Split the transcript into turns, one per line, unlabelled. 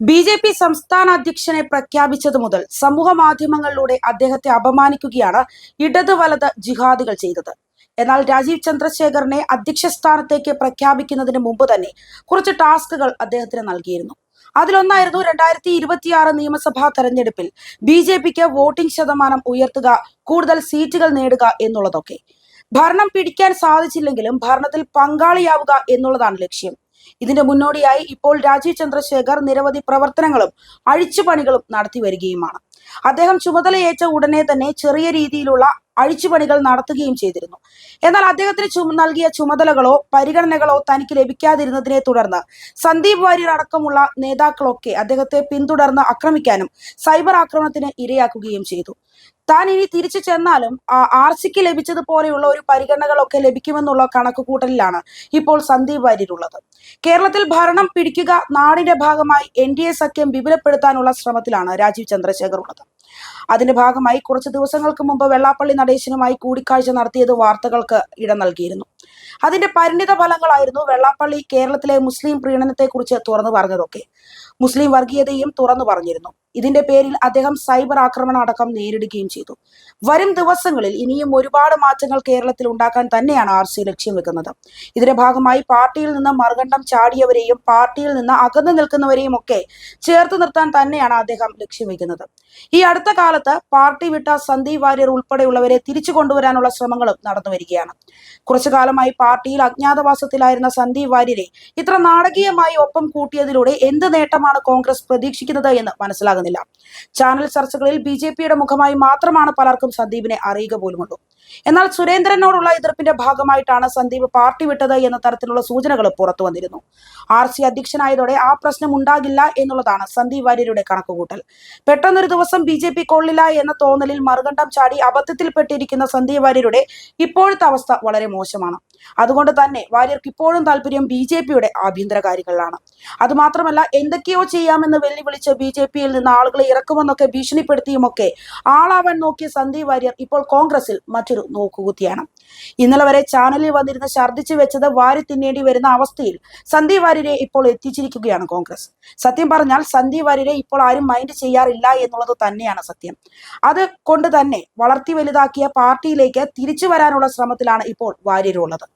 B J P സംസ്ഥാന അധ്യക്ഷനെ പ്രഖ്യാപിച്ചത് മുതൽ സമൂഹ മാധ്യമങ്ങളിലൂടെ അദ്ദേഹത്തെ അപമാനിക്കുകയാണ് ഇടത് വലത് ജിഹാദികൾ ചെയ്തത്. എന്നാൽ രാജീവ് ചന്ദ്രശേഖറിനെ അധ്യക്ഷ സ്ഥാനത്തേക്ക് പ്രഖ്യാപിക്കുന്നതിന് മുമ്പ് തന്നെ കുറച്ച് ടാസ്കുകൾ അദ്ദേഹത്തിന് നൽകിയിരുന്നു. അതിലൊന്നായിരുന്നു രണ്ടായിരത്തി ഇരുപത്തിയാറ് നിയമസഭാ തെരഞ്ഞെടുപ്പിൽ ബി ജെ പിക്ക് വോട്ടിംഗ് ശതമാനം ഉയർത്തുക കൂടുതൽ സീറ്റുകൾ നേടുക എന്നുള്ളതൊക്കെ. ഭരണം പിടിക്കാൻ സാധിച്ചില്ലെങ്കിലും ഭരണത്തിൽ പങ്കാളിയാവുക എന്നുള്ളതാണ് ലക്ഷ്യം. ഇതിന്റെ മുന്നോടിയായി ഇപ്പോൾ രാജീവ് ചന്ദ്രശേഖർ നിരവധി പ്രവർത്തനങ്ങളും അഴിച്ചുപണികളും നടത്തി വരികയുമാണ്. അദ്ദേഹം ചുമതലയേറ്റ ഉടനെ തന്നെ ചെറിയ രീതിയിലുള്ള അഴിച്ചുപണികൾ നടത്തുകയും ചെയ്തിരുന്നു. എന്നാൽ അദ്ദേഹത്തിന് നൽകിയ ചുമതലകളോ പരിഗണനകളോ തനിക്ക് ലഭിക്കാതിരുന്നതിനെ തുടർന്ന് സന്ദീപ് വാര്യർ അടക്കമുള്ള നേതാക്കളൊക്കെ അദ്ദേഹത്തെ പിന്തുടർന്ന് ആക്രമിക്കാനും സൈബർ ആക്രമണത്തിന് ഇരയാക്കുകയും ചെയ്തു. താൻ ഇനി തിരിച്ചു ചെന്നാലും ആർ സിക്ക് ലഭിച്ചതുപോലെയുള്ള ഒരു പരിഗണനകളൊക്കെ ലഭിക്കുമെന്നുള്ള കണക്കുകൂട്ടലിലാണ് ഇപ്പോൾ സന്ദീപ് വാര്യരുള്ളത്. കേരളത്തിൽ ഭരണം പിടിക്കുക നാടിന്റെ ഭാഗമായി എൻ ഡി എ സഖ്യം വിപുലപ്പെടുത്താനുള്ള ശ്രമത്തിലാണ് രാജീവ് ചന്ദ്രശേഖർ ഉള്ളത്. അതിന്റെ ഭാഗമായി കുറച്ച് ദിവസങ്ങൾക്ക് മുമ്പ് വെള്ളാപ്പള്ളി നടേശനുമായി കൂടിക്കാഴ്ച നടത്തിയത് വാർത്തകൾക്ക് ഇടം നൽകിയിരുന്നു. അതിന്റെ പരിണിത ഫലങ്ങളായിരുന്നു വെള്ളാപ്പള്ളി കേരളത്തിലെ മുസ്ലിം പ്രീണനത്തെക്കുറിച്ച് തുറന്നു പറഞ്ഞതൊക്കെ. മുസ്ലിം വർഗീയതയും തുറന്നു പറഞ്ഞിരുന്നു. ഇതിന്റെ പേരിൽ അദ്ദേഹം സൈബർ ആക്രമണം അടക്കം നേരിടുകയും ചെയ്തു. വരും ദിവസങ്ങളിൽ ഇനിയും ഒരുപാട് മാറ്റങ്ങൾ കേരളത്തിൽ ഉണ്ടാക്കാൻ തന്നെയാണ് ആർ സി ലക്ഷ്യം വെക്കുന്നത്. ഇതിന്റെ ഭാഗമായി പാർട്ടിയിൽ നിന്ന് മറുകണ്ഠം ചാടിയവരെയും പാർട്ടിയിൽ നിന്ന് അകന്നു നിൽക്കുന്നവരെയും ഒക്കെ ചേർത്ത് നിർത്താൻ തന്നെയാണ് അദ്ദേഹം ലക്ഷ്യം വെക്കുന്നത്. ഈ അടുത്ത കാലത്ത് പാർട്ടി വിട്ട സന്ദീപ് വാര്യർ ഉൾപ്പെടെയുള്ളവരെ തിരിച്ചു കൊണ്ടുവരാനുള്ള ശ്രമങ്ങളും നടന്നു വരികയാണ്. കുറച്ചു കാലമായി പാർട്ടിയിൽ അജ്ഞാതവാസത്തിലായിരുന്ന സന്ദീപ് വാര്യരെ ഇത്ര നാടകീയമായി ഒപ്പം കൂട്ടിയതിലൂടെ എന്ത് നേട്ടമാണ് കോൺഗ്രസ് പ്രതീക്ഷിക്കുന്നത് എന്ന് മനസ്സിലാകുന്നില്ല. ചാനൽ ചർച്ചകളിൽ ബി ജെ പിയുടെ മുഖമായി മാത്രമാണ് പലർക്കും സന്ദീപിനെ അറിയുക പോലുമുള്ളൂ എന്നാൽ സുരേന്ദ്രനോടുള്ള എതിർപ്പിന്റെ ഭാഗമായിട്ടാണ് സന്ദീപ് പാർട്ടി വിട്ടത് എന്ന തരത്തിലുള്ള സൂചനകൾ പുറത്തു വന്നിരുന്നു. ആർ സി അധ്യക്ഷനായതോടെ ആ പ്രശ്നം ഉണ്ടാകില്ല എന്നുള്ളതാണ് സന്ദീപ് വാര്യരുടെ കണക്കുകൂട്ടൽ. പെട്ടെന്നൊരു ദിവസം ബി ജെ പി കൊള്ളില്ല എന്ന തോന്നലിൽ മറുകണ്ഠം ചാടി അബദ്ധത്തിൽപ്പെട്ടിരിക്കുന്ന സന്ദീപ് വാര്യരുടെ ഇപ്പോഴത്തെ അവസ്ഥ വളരെ മോശമാണ്. അതുകൊണ്ട് തന്നെ വാര്യർക്ക് ഇപ്പോഴും താല്പര്യം ബി ജെ പിയുടെ ആഭ്യന്തര കാര്യങ്ങളിലാണ്. അതുമാത്രമല്ല എന്തൊക്കെയോ ചെയ്യാമെന്ന് വെല്ലുവിളിച്ച് ബി ജെ പിയിൽ നിന്ന് ആളുകളെ ഇറക്കുമെന്നൊക്കെ ഭീഷണിപ്പെടുത്തിയുമൊക്കെ ആളാവാൻ നോക്കിയ സന്ദീപ് വാര്യർ ഇപ്പോൾ കോൺഗ്രസിൽ മറ്റൊരു നോക്കുകുത്തിയാണ്. ഇന്നലെ വരെ ചാനലിൽ വന്നിരുന്ന ഛർദ്ദിച്ചു വെച്ചത് വാരി തിന്നേണ്ടി വരുന്ന അവസ്ഥയിൽ സന്ദീപ് വാര്യരെ ഇപ്പോൾ എത്തിച്ചിരിക്കുകയാണ് കോൺഗ്രസ്. സത്യം പറഞ്ഞാൽ സന്ദീപ് വാര്യരെ ഇപ്പോൾ ആരും മൈൻഡ് ചെയ്യാറില്ല എന്നുള്ളത് തന്നെയാണ് സത്യം. അത് കൊണ്ട് തന്നെ വളർത്തി വലുതാക്കിയ പാർട്ടിയിലേക്ക് തിരിച്ചു വരാനുള്ള ശ്രമത്തിലാണ് ഇപ്പോൾ വാര്യരുള്ളത്.